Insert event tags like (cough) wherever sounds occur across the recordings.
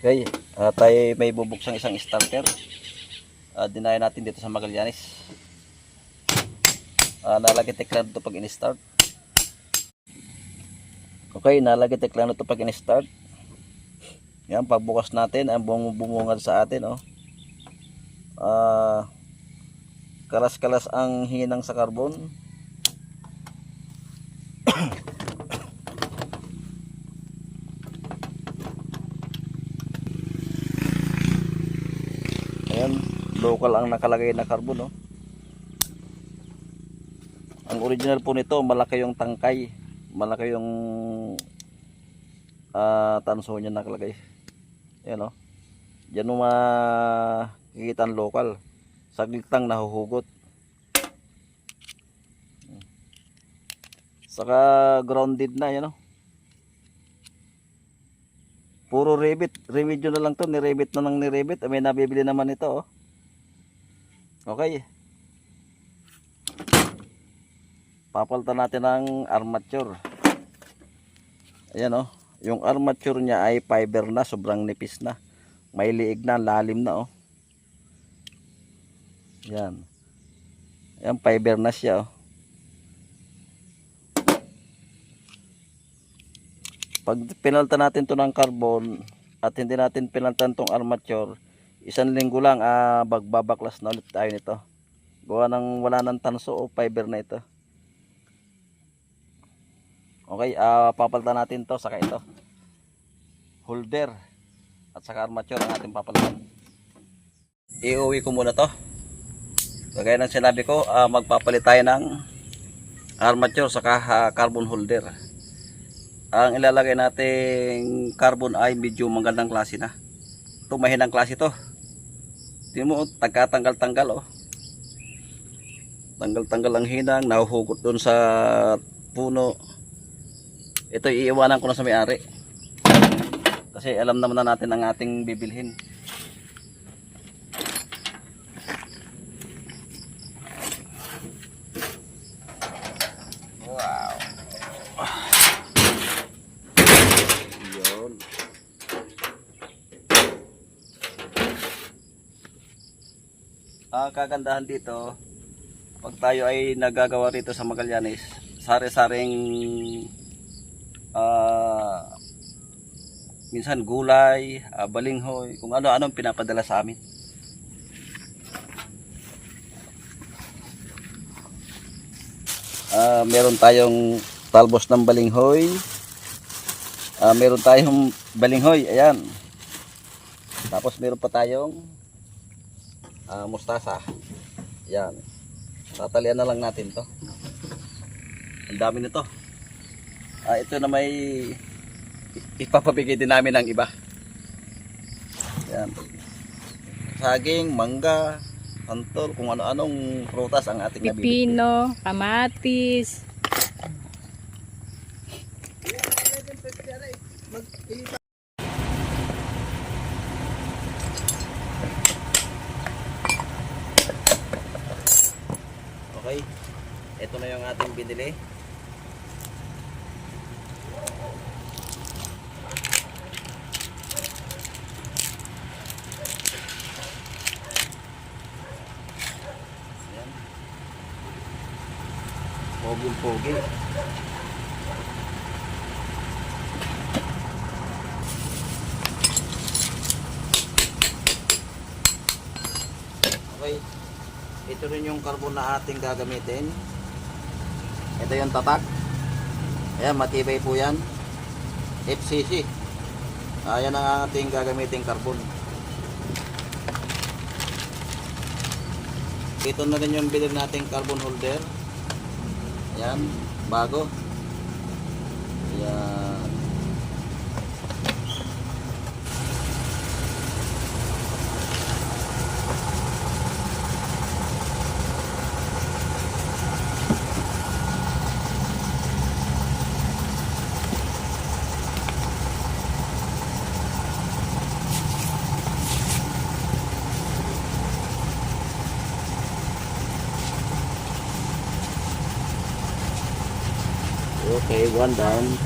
Okay, uh, tayo may bubuksang isang starter. Uh, dinayan natin dito sa Magallanes. Uh, nalagay tekla dito pag in-start. Okay, nalagay tekla dito pag in-start. Yan, pagbukas natin, ang bumubungad sa atin, oh. Ah, kalas-kalas ang hinang sa carbon. Ayan, local ang nakalagay na carbon, no? Ang original po nito, malaki yung tangkay. Malaki yung ah tanso niya nakalagay. Ayan, no? Diyan mo makikita ang local. Saglit lang nahuhugot. Saka grounded na, yan, no? Puro rivet. Remedyo na lang to. Nirebit na lang nirebit. May nabibili naman ito. Oh. Okay. Papalitan natin ng armature. Ayan oh. Yung armature niya ay fiber na. Sobrang nipis na. May liig na. Lalim na oh. Yan. Ayan fiber na siya oh. pag pinalta natin to ng carbon at hindi natin pinaltan tong armature isang linggo lang ah, magbabaklas na ulit tayo nito. Gawa ng wala ng tanso o fiber na ito. Okay ah, papalitan natin to saka ito. Holder. At saka armature ang ating papalitan. Iuwi ko muna to. Kagaya ng sinabi ko ah, magpapalit tayo ng armature saka ah, carbon holder. Ang ilalagay nating carbon ay medyo magandang klase na. Ito mahinang klase to. Tingnan mo, tagkatanggal-tanggal oh. Tanggal-tanggal ang hinang, nahuhugot doon sa puno. Ito iiwanan ko na sa may-ari. Kasi alam naman na natin ang ating bibilhin. Wow. Yun. Ang kagandahan dito, pag tayo ay nagagawa rito sa Magallanes, sari-saring ah minsan gulay, ah, balinghoy, kung ano-ano pinapadala sa amin. Ah, meron tayong talbos ng balinghoy, Ah, meron tayong balinghoy, ayan. Tapos meron pa tayong ah, mustasa. Ayan. Tatalian na lang natin 'to. Ang dami nito. Ah, ito na may ipapabigay din namin ng iba. Ayan. Saging, mangga, santol, kung ano-anong prutas ang ating nabibili. Pipino, kamatis. Okay. Ito na Ayan. Poging-pogi. Okay. Ito rin yung carbon na ating gagamitin. Ito yung tatak. Ayan, matibay po yan. FCC. Ayan ang ating gagamitin carbon. Ito na rin yung bilhin nating carbon holder. Ayan, bago. Okay, one down.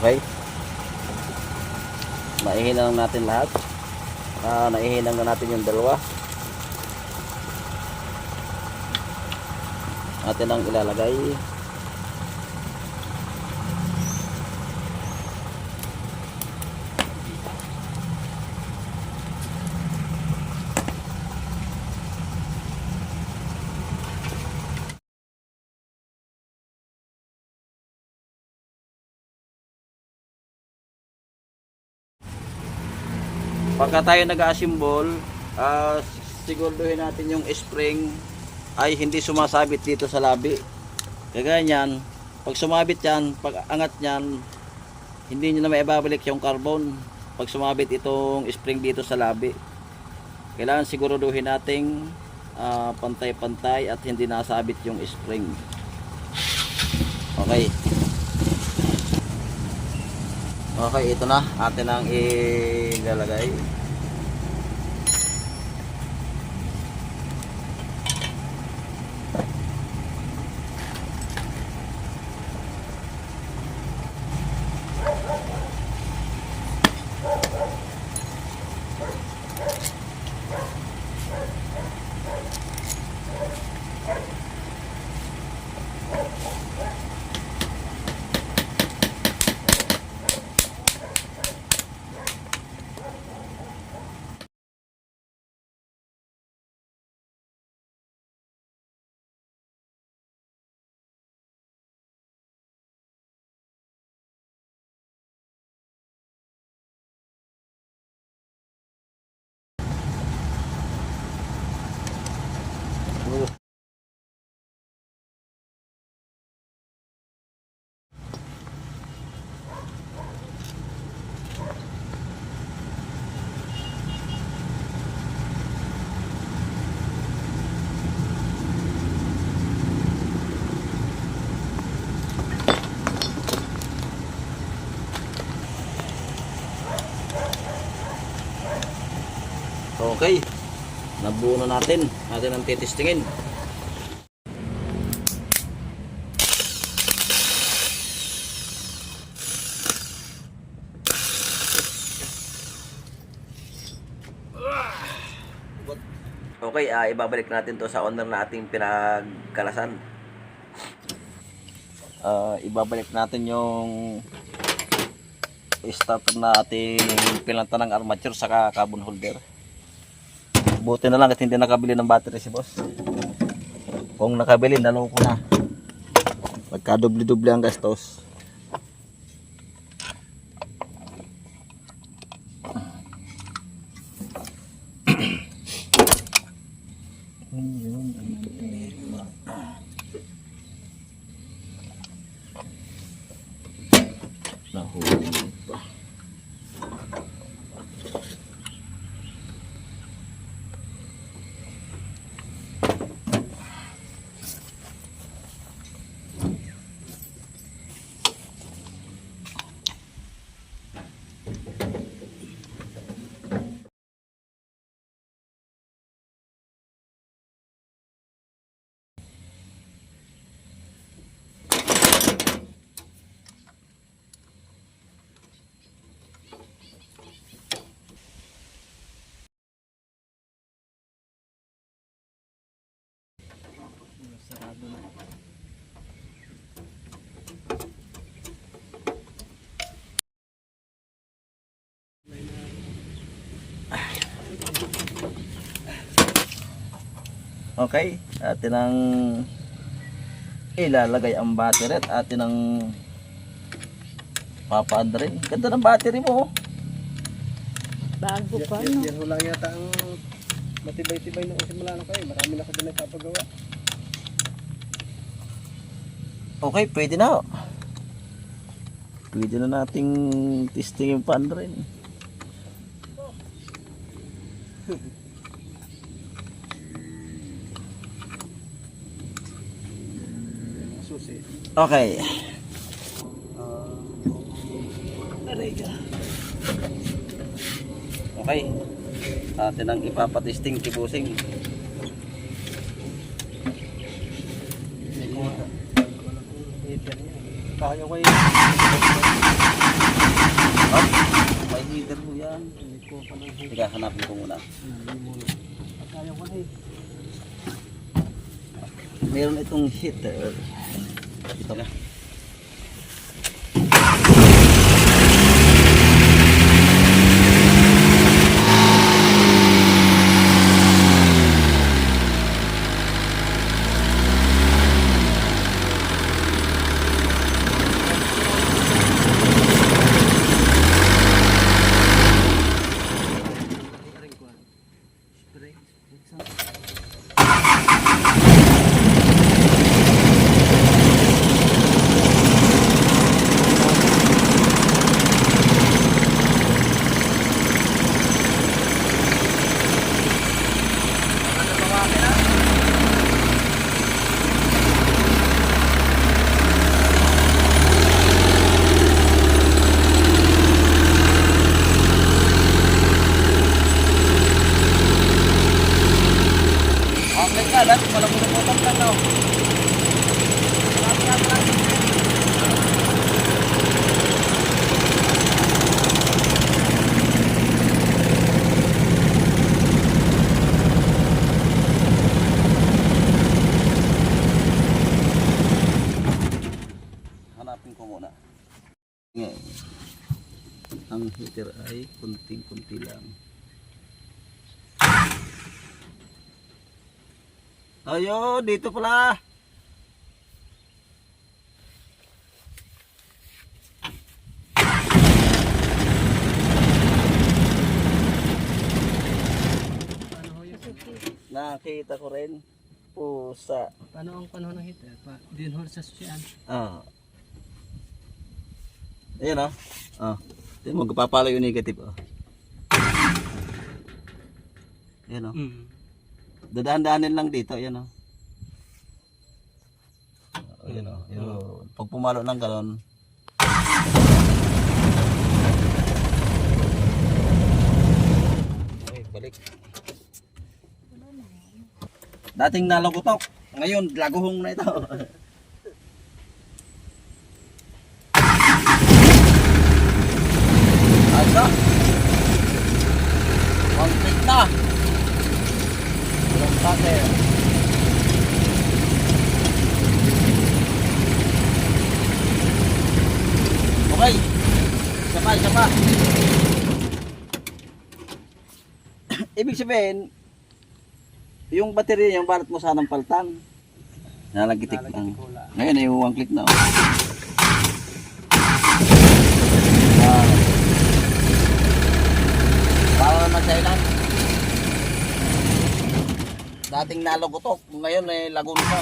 Okay? Naihin na lang natin lahat. Ah, uh, naihin na natin yung dalawa. Natin ang ilalagay. Pagka tayo nag-assemble, ah, siguraduhin natin yung spring ay hindi sumasabit dito sa labi. Kagaya niyan, pag sumabit yan, pag angat niyan, hindi nyo na maibabalik yung carbon. Pag sumabit itong spring dito sa labi. Kailangan siguraduhin nating ah, pantay-pantay at hindi nasabit yung spring. Okay. Okay, ito na. Atin ang ilalagay. Okay. Nabuo na natin. Natin ang titistingin. Okay, ah, ibabalik natin to sa owner na ating pinagkalasan. Ah, ibabalik natin yung starter na ating pinanta ng armature saka carbon holder. Buti na lang at hindi nakabili ng battery si boss. Kung nakabili, naloko na. Pagka doble-doble ang gastos. Okay, atin ang ilalagay ang battery at atin ang papaanda rin. Ganda ng battery mo. oh. Bago pa, Yan, no? yan ho lang yata ang matibay-tibay nung simula na kayo. Marami na ko din nagpapagawa. Okay, pwede na. Pwede na nating testing yung pan rin. Okay. Okay. Atin ang ipapatesting kibusing. Kaya ko yun. Up. May leader mo yan. Sige, hanapin ko muna. Kaya ko eh. Meron itong heater. Ito na. Lahat. Walang puluputan lang, no? Hanapin ko muna. Ngayon, ang heater ay kunting-kunti lang. Ayo, dito pala. Nakita ko rin. Pusa. Paano ang panahon ng hit? Pa, din ho sa susyan. Ah. Ayan oh. Ah. Ito mo, magpapalo yung negative oh. Ayan oh. Mm. Dadaan-daanin lang dito, ayan oh. Oh, Ayan oh. Yun. Pag pumalo ng galon. Okay, balik. Dating nalagutok. Ngayon, laguhong na ito. (laughs) Asa? Click na. Walang cutter. Okay. Isa pa, isa pa. Ibig sabihin, yung baterya yung balat mo sanang paltan. Nalagitik lang. Ngayon ay one click na. Oh. Wow. Para naman sa ilan. Dating nalagutok, ngayon ay lagun pa.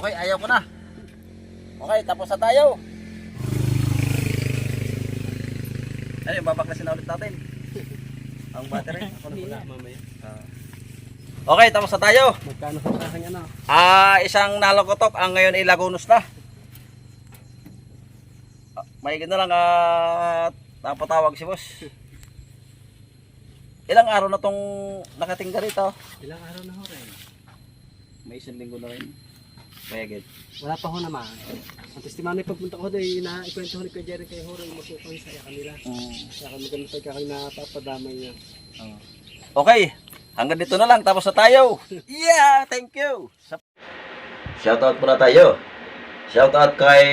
Okay, ayaw ko na. Okay, tapos na tayo. Ano yung babaklasin na ulit natin? (laughs) Ang battery? Ako na pala. Mamaya. Okay, tapos na tayo. Magkano sa akin ano? Ah, isang nalokotok ang ngayon ay Lagunos na. Ah, May na lang at napatawag si boss. (laughs) Ilang araw na tong nakatingga rito? Ilang araw na ho rin? May isang linggo na rin. Kaya good. Wala pa ho naman. Ang testimony pagpunta ko doon, na ikwento ho ni Kuya Jerry kay Horo, yung masukan sa kanila. Mm. Kaya kami ganun pa kami napapadamay niya. Okay, hanggang dito na lang. Tapos na tayo. (laughs) Yeah, thank you. Shoutout muna tayo. Shoutout kay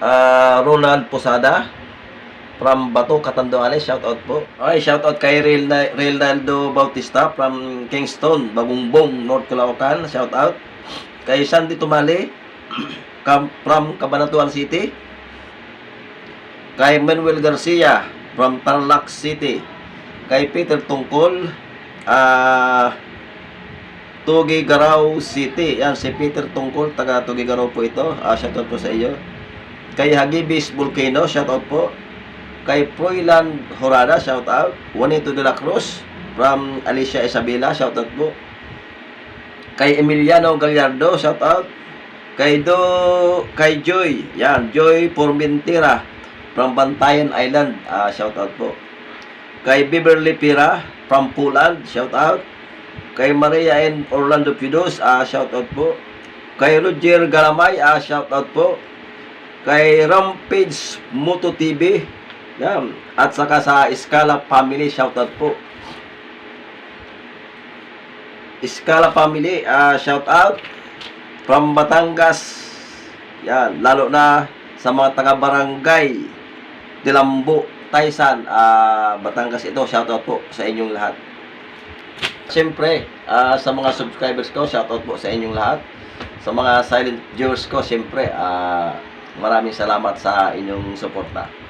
ah, Ronald Posada from Bato, Catanduales. Shoutout po. Okay, shoutout kay Real Reynaldo Bautista from Kingston, Babumbong, North Caloocan. Shoutout. Kay Sandy Tumali from Cabanatuan City. Kay Manuel Garcia from Tarlac City. Kay Peter Tungkol ah Tugigaraw City. Yan si Peter Tungkol taga Tugigaraw po ito. Ah, shoutout po sa iyo. Kay Hagibis Volcano shoutout po. Kay Proylan Horada shoutout. Juanito de la Cruz from Alicia Isabela shoutout po kay Emiliano Gallardo shoutout kay Do kay Joy yan Joy Formentera from Bantayan Island ah, shoutout po kay Beverly Pira from Poland, shout out. Kay Maria and Orlando Pidos, ah shout out po. Kay Roger Galamay, ah shout out po. Kay Rampage Moto TV, yan. At saka sa Scala Family, shout out po. Scala Family, ah shout out from Batangas. Yan, lalo na sa mga taga-barangay Dilambo, Taysan, ah Batangas ito. Shoutout po sa inyong lahat. Siyempre, ah, sa mga subscribers ko, shoutout po sa inyong lahat. Sa mga silent viewers ko, siyempre, ah, maraming salamat sa inyong suporta.